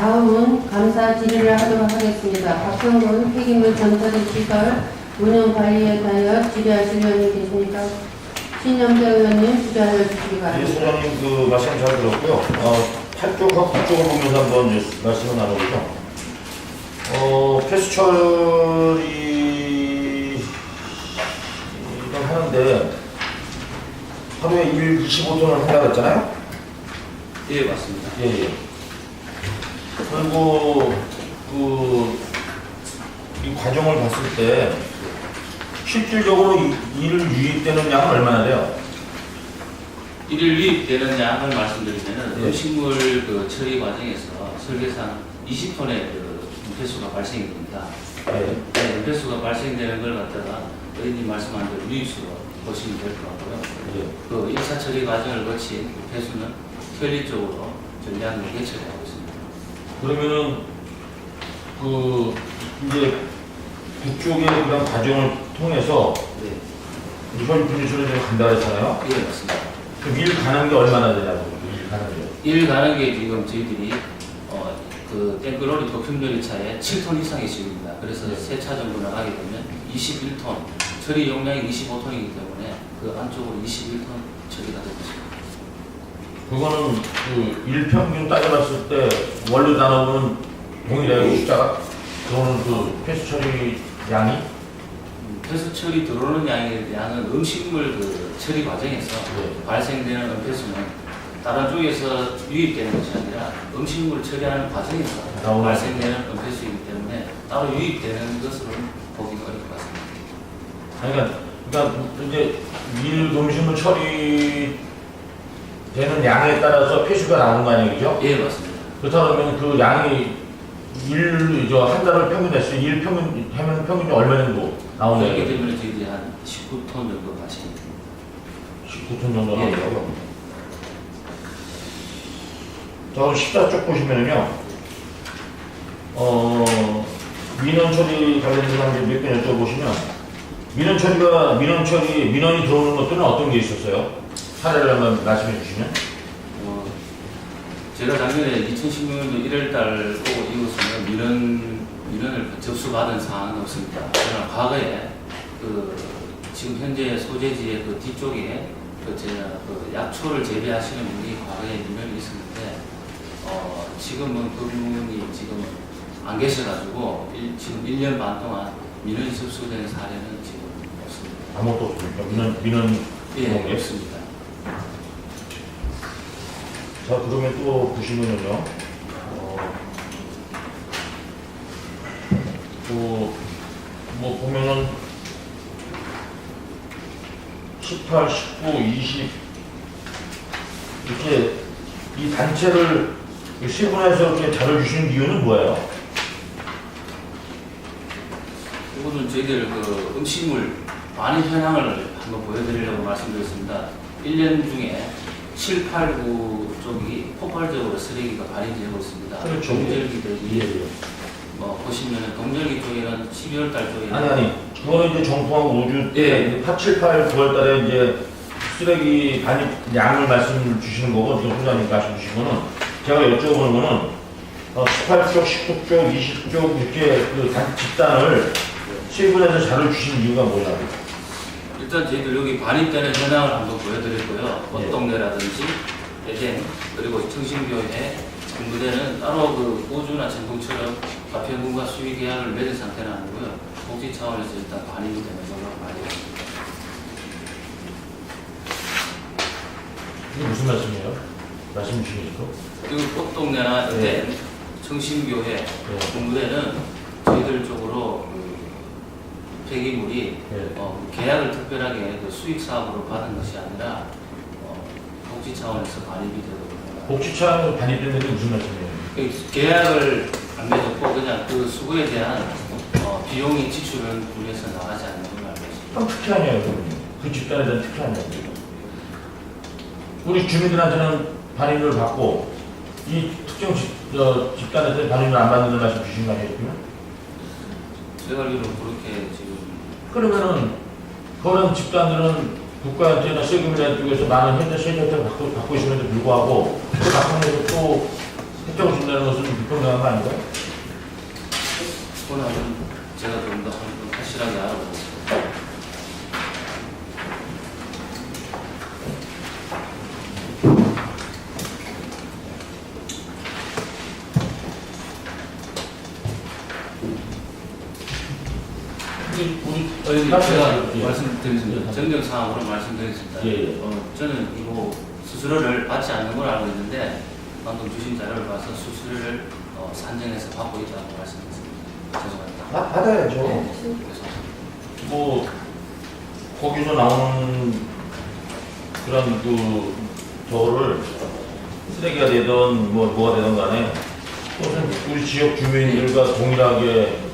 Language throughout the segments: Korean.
다음은 감사 질의를 하도록 하겠습니다. 박성근 폐기물 전처리 시설 운영 관리에 대하여 질의하실 의원님 계십니까? 신영배 의원님 질의하여 주시기 예, 바랍니다. 소장님 그 말씀 잘 들었고요. 어, 8쪽하고 9쪽을 보면서 한번 이제 말씀을 나눠보죠. 어, 폐수 처리를 하는데 하루에 1, 25톤을 한다고 했잖아요? 예, 맞습니다. 예, 예. 그리고 그, 이 과정을 봤을 때 실질적으로 이, 이를 유입되는 양은 얼마나 돼요? 일일 유입되는 양을 말씀드리면은 예. 음식물 그 처리 과정에서 설계상 20톤의 그 은폐수가 발생이 됩니다. 예. 네, 은폐수가 발생되는 걸 갖다가 의원님 말씀한 대로 유입수로 보시면 될 것 같고요. 예. 그 1차 처리 과정을 거친 폐수는 편리적으로 전량으로 있습니다. 그러면은 그 이제 북쪽의 그런 과정을 통해서 네, 이번 분리수로 간다 했잖아요. 예, 맞습니다. 일 가는 게 얼마나 되냐고 일 가는 게. 일 가는 게 지금 저희들이 어, 그 땡글로리 도품요리 차에 7톤 이상의 수입니다. 그래서 네. 세차 정도 나가게 되면 21톤, 처리 용량이 25톤이기 때문에 그 안쪽으로 21톤 처리가 되고 있습니다. 그거는 그 일평균 따져봤을 때 원료 단어는 동일해요 숫자가. 그거는 그 폐수 처리 양이 음, 폐수 처리 들어오는 양의 양은 음식물 그 처리 과정에서 네. 발생되는 은폐수는 다른 쪽에서 유입되는 것이 아니라 음식물 처리하는 과정에서 나오는 발생되는 은폐수이기 때문에 따로 유입되는 것으로는 보기가 어려울 것 같습니다. 그러니까 그러니까 이제 일 음식물 처리 되는 양에 따라서 폐수가 나오는 거 아니에요, 그죠? 예, 맞습니다. 그렇다면 그 양이 일, 저, 한 달을 평균 했어요. 일 평균, 하면 평균이 얼마 정도 나오나요? 그렇기 때문에 저희들이 한 19톤 정도 마십니다. 19톤 정도 예. 나오고요. 저 14쪽 보시면은요, 어, 민원 처리 관련해서 몇개 여쭤보시면, 민원 처리가, 민원 처리, 민원이 들어오는 것들은 어떤 게 있었어요? 사례를 한번 말씀해 주시면. 어, 제가 작년에 2016년도 1월 달 오고 이후로는 민원, 민원을 접수받은 사항은 없습니다. 그러나 과거에 그 지금 현재 소재지의 그 뒤쪽에 그 제가 그 약초를 재배하시는 분이 과거에 민원이 있었는데 어, 지금은 그분이 지금 안 계셔가지고 일- 지금 1년 반 동안 민원이 접수된 사례는 지금 없습니다. 아무것도 없습니까? 민원, 민원, 예, 뭐, 없습니다. 자, 그러면 또 보시면은요, 어, 또, 뭐, 보면은, 18, 19, 20, 이렇게, 이 단체를 세분해서 이렇게 다뤄주시는 이유는 뭐예요? 이거는 저희들 그 음식물 많은 현황을 한번 보여드리려고 말씀드렸습니다. 1년 중에 7, 8, 9 쪽이 폭발적으로 쓰레기가 발생되고 있습니다. 그렇죠. 동절기 대비 예. 뭐 보시면은 동절기 쪽에는 12월 달 쪽에는 아니, 아니, 그거는 이제 정통하고 우주 때, 8, 7, 8, 9월 달에 이제 쓰레기 반입 양을 말씀 주시는 거고, 지금 소장님 말씀 주신 거는, 제가 여쭤보는 거는, 어, 18쪽, 19쪽, 20쪽, 이렇게 그 단- 집단을 세분해서 자료 주신 이유가 뭐냐고. 일단 저희들 여기 반입되는 현황을 한번 보여드렸고요. 예. 꽃동네라든지 에덴 그리고 청신교회 군부대는 따로 그 호주나 전통처럼 가평군과 수의 계약을 맺은 상태는 아니고요. 복지 차원에서 일단 반입이 되는 걸로 알겠습니다. 이게 무슨 말씀이에요? 말씀 주시니까. 그리고 꽃동네나 예. 에덴, 청신교회 네. 군부대는 저희들 쪽으로 그 폐기물이 예. 어, 계약을 특별하게 그 수익 사업으로 받은 것이 아니라 어, 복지 차원에서 반입이 되고. 복지차에서 반입된 게 무슨 말씀이에요? 그 계약을 안 맺었고 그냥 그 수고에 대한 어, 비용이 지출은 군에서 나가지 않는 걸로 알고 있습니다. 그럼 특혜 아니에요, 그럼요. 그 집단에 대한 특혜 아니에요. 우리 주민들한테는 반입을 받고, 이 특정 집, 저, 집단한테 반입을 안 받는 말씀 주신 거 아니에요? 제가 알기로 그렇게 지금 그러면은 그런 집단들은 국가한테나 세금이나 쪽에서 많은 현재 혜택을 받고, 받고 있음에도 불구하고 그 바탕에서 또 했다고 준다는 것은 불평등한 거 아닌가요? 그거는 제가 좀더 확실하게 알아보고 우리 우리 어, 여기 제가 예. 말씀드리겠습니다. 예. 정정사항으로 말씀드리겠습니다. 예, 예. 어, 저는 이거 수수료를 받지 않는 걸 알고 있는데 방금 주신 자료를 봐서 수수료를 어, 산정해서 받고 있다고 말씀드렸습니다. 죄송합니다. 아, 받아야죠. 네, 그래서 뭐 거기서 나오는 그런 그 저를 쓰레기가 되든 뭐 뭐가 되든 간에 그것은 우리 지역 주민들과 동일하게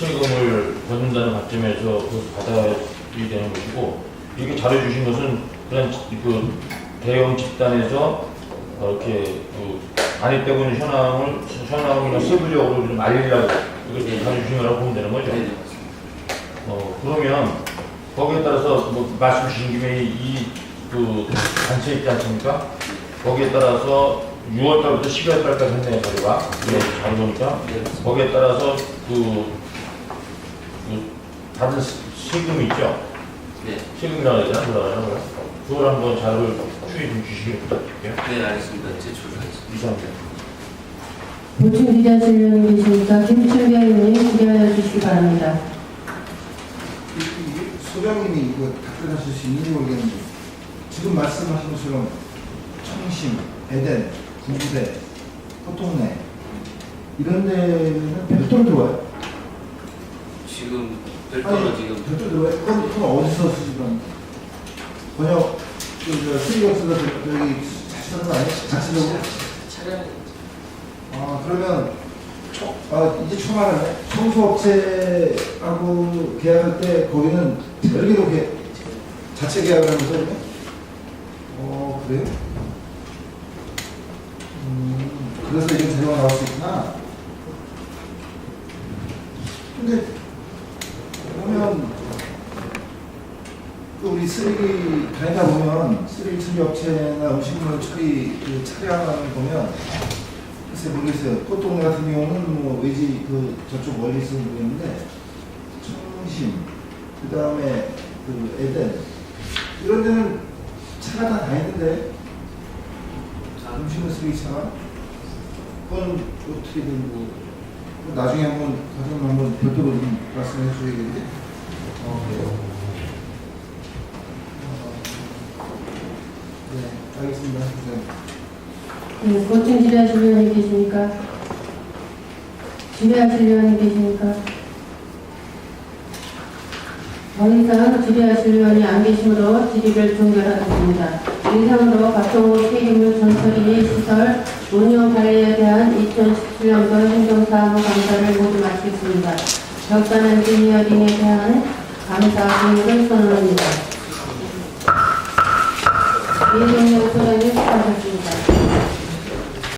세금을 걷는다는 관점에서 그것을 받아야 되는 것이고 이렇게 잘해주신 것은 그런 그 대형 집단에서 이렇게 그 빼고 있는 현황을 현황이나 세부적으로 좀 알리려고 이렇게 잘해주신 거라고 보면 되는 거죠. 네, 네. 어, 그러면 거기에 따라서 뭐 말씀 주신 김에 이그 단체 있지 않습니까? 거기에 따라서 6월 달부터 12월 달까지 했네요, 저희가. 네, 잘 보니까. 네, 맞습니다. 거기에 따라서 그, 그 받은 세- 세금이 있죠? 네, 세금이라고 해야 되나? 뭐라 그러나? 뭐야? 그걸 한번 자료를 추해 좀 주시길 부탁드릴게요. 네, 알겠습니다. 제출하겠습니다. 이상입니다. 보충 기자실 위원님 계십니까? 김철경 의원님 질의하여 주시기 바랍니다. 소장님이 이거 답변하실 수 있는지 모르겠는데 지금 말씀하신 것처럼 청심, 에덴, 군부대, 호동네 이런 데는 별도로 들어와요? 지금 별도로 지금 별도로? 그건, 그건 어디서 수집한 번역 그저 쓰리업소가 여기 자체적으로 거 아니에요? 자체적으로? 아 그러면 초, 아 이제 알았네 청소업체하고 계약할 때 거기는 별개로 계 자체 계약을 하면서 그러면? 어 그래요? 음 그래서 이런 자료가 나올 수 있구나 근데 그러면 또 우리 쓰레기 다니다 보면 쓰레기 처리 업체나 음식물 처리 그 차량을 보면 글쎄 모르겠어요. 꽃동네 같은 경우는 뭐 외지 그 저쪽 멀리 있어서 모르겠는데 청심 그 다음에 그 에덴 이런 데는 차가 다 다니는데 음식물 쓰레기 차가 그건 어떻게든 뭐 나중에 한번 가서 한번 별도로 좀 말씀해 주셔야겠는데. 어, 네 알겠습니다. 네. 네, 보충 질의하실 위원님 계십니까? 질의하실 위원님 계십니까? 더 이상 질의하실 위원이 안 계시므로 질의를 종결하겠습니다. 이상으로 박정호 폐기물 전처리 시설 운영 관리에 대한 2017년도 행정사무 감사를 모두 마치겠습니다. 적단 엔지니어링에 대한 감사 공유를 선언합니다. 이동영 소장님 수고하셨습니다.